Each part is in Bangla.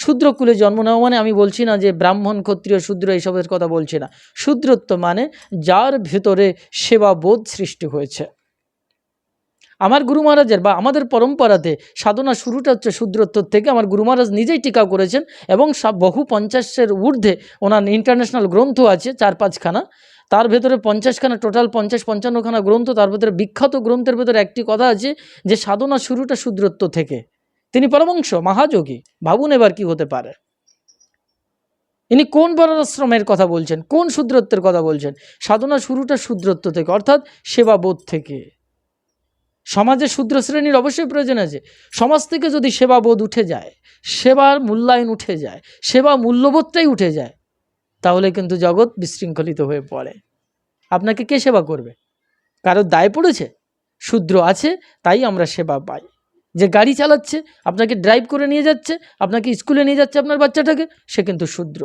শূদ্রকুলে জন্ম নেওয়া মানে আমি বলছি না যে ব্রাহ্মণ, ক্ষত্রিয়, শূদ্র এইসবের কথা বলছি না। শূদ্রত্ব মানে যার ভেতরে সেবাবোধ সৃষ্টি হয়েছে। আমার গুরু মহারাজের বা আমাদের পরম্পরাতে সাধনা শুরুটা হচ্ছে শূদ্রত্ব থেকে। আমার গুরু মহারাজ নিজেই টিকা করেছেন এবং বহু পঞ্চাশের ঊর্ধ্বে ওনার ইন্টারন্যাশনাল গ্রন্থ আছে চার পাঁচখানা। তার ভেতরে পঞ্চাশখানা টোটাল পঞ্চাশ, পঞ্চান্নখানা গ্রন্থ, তার ভেতরে বিখ্যাত গ্রন্থের ভেতরে একটি কথা আছে যে সাধনা শুরুটা শূদ্রত্ব থেকে। পরমংশ, মহাযোগী। ভাবুন এবার কি হতে পারে। ইনি কোন বর্ণাশ্রমের কথা বলছেন? কোন শূদ্রত্বের কথা বলছেন? সাধনা শুরুটা শূদ্রত্ব থেকে, অর্থাৎ সেবাবোধ থেকে। সমাজে শূদ্র শ্রেণির অবশ্যই প্রয়োজন আছে। সমাজ থেকে যদি সেবাবোধ উঠে যায়, সেবার মূল্যায়ন উঠে যায়, সেবা মূল্যবোধটাই উঠে যায়, তাহলে কিন্তু জগৎ বিশৃঙ্খলিত হয়ে পড়ে। আপনাকে কে সেবা করবে? কারোর দায় পড়েছে? শূদ্র আছে, তাই আমরা সেবা পাই। যে গাড়ি চালাচ্ছে, আপনাকে ড্রাইভ করে নিয়ে যাচ্ছে, আপনাকে স্কুলে নিয়ে যাচ্ছে আপনার বাচ্চাটাকে, সে কিন্তু শূদ্র।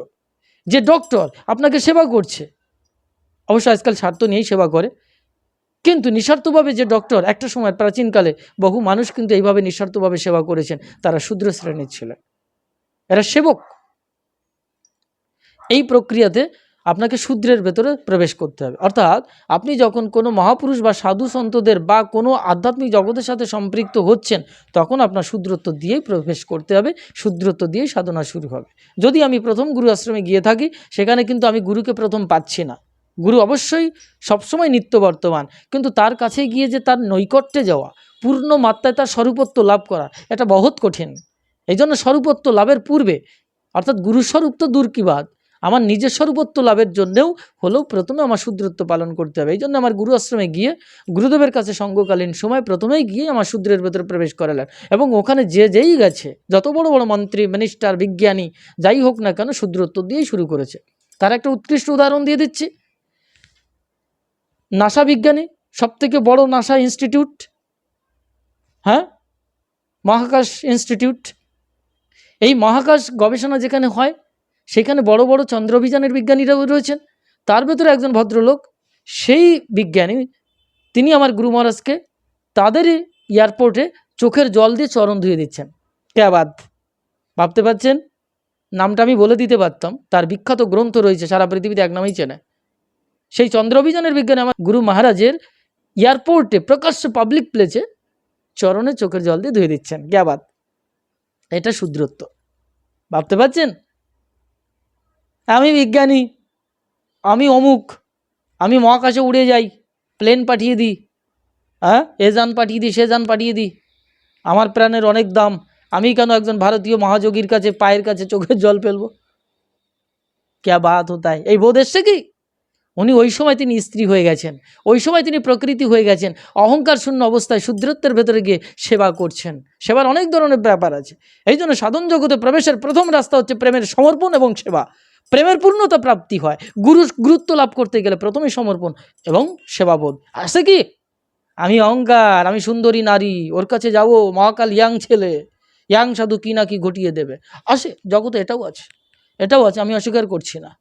যে ডক্টর আপনাকে সেবা করছে, অবশ্য আজকাল স্বার্থ নিয়েই সেবা করে, কিন্তু নিঃস্বার্থভাবে যে ডক্টর একটা সময় প্রাচীনকালে বহু মানুষ কিন্তু এইভাবে নিঃস্বার্থভাবে সেবা করেছেন, তারা শূদ্র শ্রেণির ছিলেন। এরা সেবক। এই প্রক্রিয়াতে আপনাকে শূদ্রের ভেতরে প্রবেশ করতে হবে। অর্থাৎ আপনি যখন কোনো মহাপুরুষ বা সাধু সন্তদের বা কোনো আধ্যাত্মিক জগতের সাথে সম্পৃক্ত হচ্ছেন, তখন আপনার শূদ্রত্ব দিয়েই প্রবেশ করতে হবে, শূদ্রত্ব দিয়েই সাধনা শুরু হবে। যদি আমি প্রথম গুরু আশ্রমে গিয়ে থাকি, সেখানে কিন্তু আমি গুরুকে প্রথম পাচ্ছি না। গুরু অবশ্যই সবসময় নিত্য বর্তমান, কিন্তু তার কাছে গিয়ে যে তার নৈকট্যে যাওয়া, পূর্ণ মাত্রায় তার স্বরূপত্ব লাভ করা, এটা বহুত কঠিন। এই জন্য স্বরূপত্ব লাভের পূর্বে, অর্থাৎ গুরুস্বরূপ তো দূর কি বাদ আমার নিজের স্বরূপত্ব লাভের জন্যেও হলেও প্রথমে আমার শূদ্রত্ব পালন করতে হবে। এই জন্য আমার গুরু আশ্রমে গিয়ে গুরুদেবের কাছে সঙ্গকালীন সময় প্রথমেই গিয়ে আমার শূদ্রের ভেতরে প্রবেশ করালেন এবং ওখানে যে যেই গেছে, যত বড় বড় মন্ত্রী মিনিস্টার বিজ্ঞানী, যাই হোক না কেন শূদ্রত্ব দিয়েই শুরু করেছে। তার একটা উৎকৃষ্ট উদাহরণ দিয়ে দিচ্ছি। নাসা বিজ্ঞানী, সবথেকে বড় নাসা ইনস্টিটিউট হ্যাঁ? মহাকাশ ইনস্টিটিউট এই মহাকাশ গবেষণা যেখানে হয় সেখানে বড় বড় চন্দ্র অভিযানের বিজ্ঞানীরাও রয়েছেন। তার ভেতরে একজন ভদ্রলোক, সেই বিজ্ঞানী, তিনি আমার গুরু মহারাজকে তাদেরই এয়ারপোর্টে চোখের জল দিয়ে চরণ ধুয়ে দিচ্ছেন। ক্যাবাদ ভাবতে পারছেন? নামটা আমি বলে দিতে পারতাম। তার বিখ্যাত গ্রন্থ রয়েছে, সারা পৃথিবীতে এক নামেই চেনে। সেই চন্দ্র অভিযানের বিজ্ঞানী আমার গুরু মহারাজের এয়ারপোর্টে প্রকাশ্য পাবলিক প্লেসে চরণে চোখের জল দিয়ে ধুয়ে দিচ্ছেন। গ্যাবাদ এটা শূদ্রত্ব ভাবতে পারছেন? আমি বিজ্ঞানী, আমি অমুক, আমি মহাকাশে উড়ে যাই প্লেন পাঠিয়ে দিই হ্যাঁ? এ যান পাঠিয়ে দিই, সে যান পাঠিয়ে দিই। আমার প্রাণের অনেক দাম, আমি কেন একজন ভারতীয় মহাযোগীর কাছে পায়ের কাছে চোখের জল ফেলব? ক্যা বাত হতা है এই বোধ এসছে কি? উনি ওই সময় তিনি স্ত্রী হয়ে গেছেন। ওই সময় তিনি প্রকৃতি হয়ে গেছেন। অহংকার শূন্য অবস্থায় শুদ্রত্বের ভেতরে গিয়ে সেবা করছেন। সেবার অনেক ধরনের ব্যাপার আছে। এই জন্য সাধন জগতে প্রবেশের প্রথম রাস্তা হচ্ছে প্রেমের সমর্পণ এবং সেবা। প্রেমের পূর্ণতা প্রাপ্তি হয়। গুরু গুরুত্ব লাভ করতে গেলে প্রথমেই সমর্পণ এবং সেবাবোধ। আসে কি? আমি অহংকার, আমি সুন্দরী নারী, ওর কাছে যাব, মহাকাল ইয়াং ছেলে, ইয়াং সাধু কি না কি ঘটিয়ে দেবে। আসে, জগতে এটাও আছে। এটাও আছে, আমি অস্বীকার করছি না।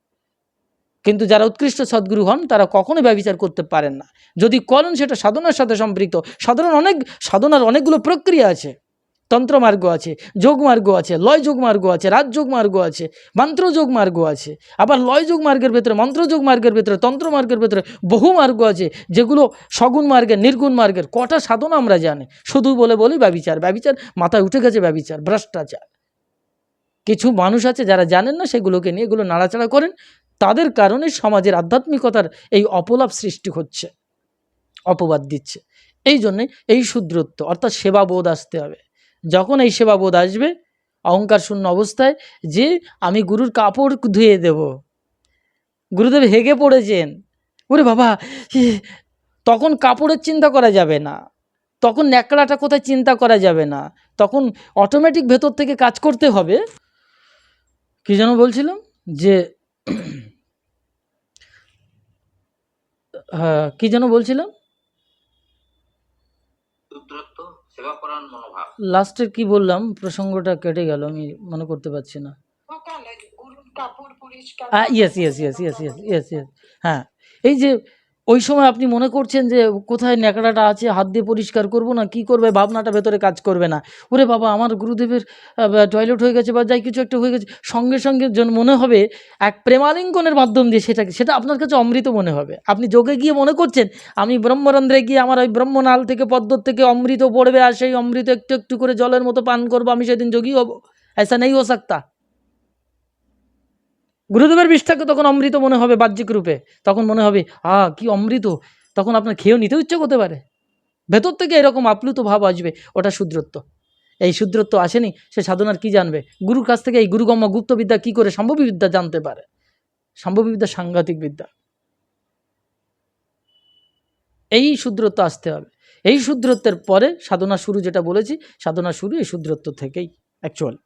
কিন্তু যারা উৎকৃষ্ট সদ্গুরু হন, তারা কখনোই ব্যবচার করতে পারেন না। যদি করেন, সেটা সাধনার সাথে সম্পৃক্ত। সাধারণ অনেক, সাধনার অনেকগুলো প্রক্রিয়া আছে। তন্ত্রমার্গ আছে, যোগমার্গ আছে লয় যোগমার্গ আছে রাজযোগ মার্গ আছে মন্ত্রযোগ মার্গ আছে। আবার লয় যোগ মার্গের ভেতরে মন্ত্রযোগ মার্গের ভেতরে তন্ত্র মার্গের ভেতরে বহু মার্গ আছে, যেগুলো সগুণ মার্গের, নির্গুণ মার্গের, কটা সাধনা আমরা জানি। শুধু বলে বলি ব্যবিচার। ব্যবিচার মাথায় উঠে গেছে ব্যবিচার, ভ্রষ্টাচার। কিছু মানুষ আছে যারা জানেন না সেগুলোকে নিয়ে এগুলো নাড়াচাড়া করেন। তাদের কারণে সমাজের আধ্যাত্মিকতার এই অপলাপ সৃষ্টি হচ্ছে, অপবাদ দিচ্ছে। এই জন্যে এই শূদ্রত্ব, অর্থাৎ সেবাবোধ আসতে হবে। যখন এই সেবাবোধ আসবে, অহংকার শূন্য অবস্থায় যে আমি গুরুর কাপড় ধুয়ে দেব। গুরুদেব হেগে পড়েছেন, ওরে বাবা তখন কাপড়ের চিন্তা করা যাবে না, তখন ন্যাকড়াটা কোথায় চিন্তা করা যাবে না, তখন অটোমেটিক ভেতর থেকে কাজ করতে হবে। কি যেন বলছিলাম? যে হ্যাঁ কি যেন বলছিলাম? লাস্টের কি বললাম? প্রসঙ্গটা কেটে গেল আমি মনে করতে পারছি না। Yes yes yes yes yes yes yes হ্যাঁ। এই যে ওই সময় আপনি মনে করছেন যে কোথায় ন্যাকড়াটা আছে হাত দিয়ে পরিষ্কার করব না কি করবে ভাবনাটা ভেতরে কাজ করবে না ওরে বাবা আমার গুরুদেবের টয়লেট হয়ে গেছে বা যাই কিছু একটা হয়ে গেছে সঙ্গে সঙ্গে জন মনে হবে এক প্রেমালিঙ্গনের মাধ্যম দিয়ে সেটাকে সেটা আপনার কাছে অমৃত মনে হবে আপনি যোগে গিয়ে মনে করছেন আমি ব্রহ্মরন্ধ্রে গিয়ে আমার ওই ব্রহ্মনাল থেকে পদ্ম থেকে অমৃত পড়বে আর সেই অমৃত একটু একটু করে জলের মতো পান করবো আমি সেদিন যোগী হব ऐसा नहीं हो सकता গুরুদেবের বিষটাকে তখন অমৃত মনে হবে বাহ্যিক রূপে। তখন মনে হবে, আ, কি অমৃত? তখন আপনার খেয়েও নিতেও ইচ্ছে করতে পারে। ভেতর থেকে এরকম আপ্লুত ভাব আসবে, ওটা শুদ্রত্ব। এই শুদ্রত্ব আসেনি, সে সাধনার কি জানবে? গুরুর কাছ থেকে এই গুরুগম্য গুপ্তবিদ্যা কি করে সম্ভবী বিদ্যা জানতে পারে? সম্ভবী বিদ্যা সাংঘাতিক বিদ্যা এই শুদ্রত্ব আসতে হবে। এই শুদ্রত্বের পরে সাধনা শুরু যেটা বলেছি, সাধনা শুরু এই শুদ্রত্ব থেকেই। অ্যাকচুয়াল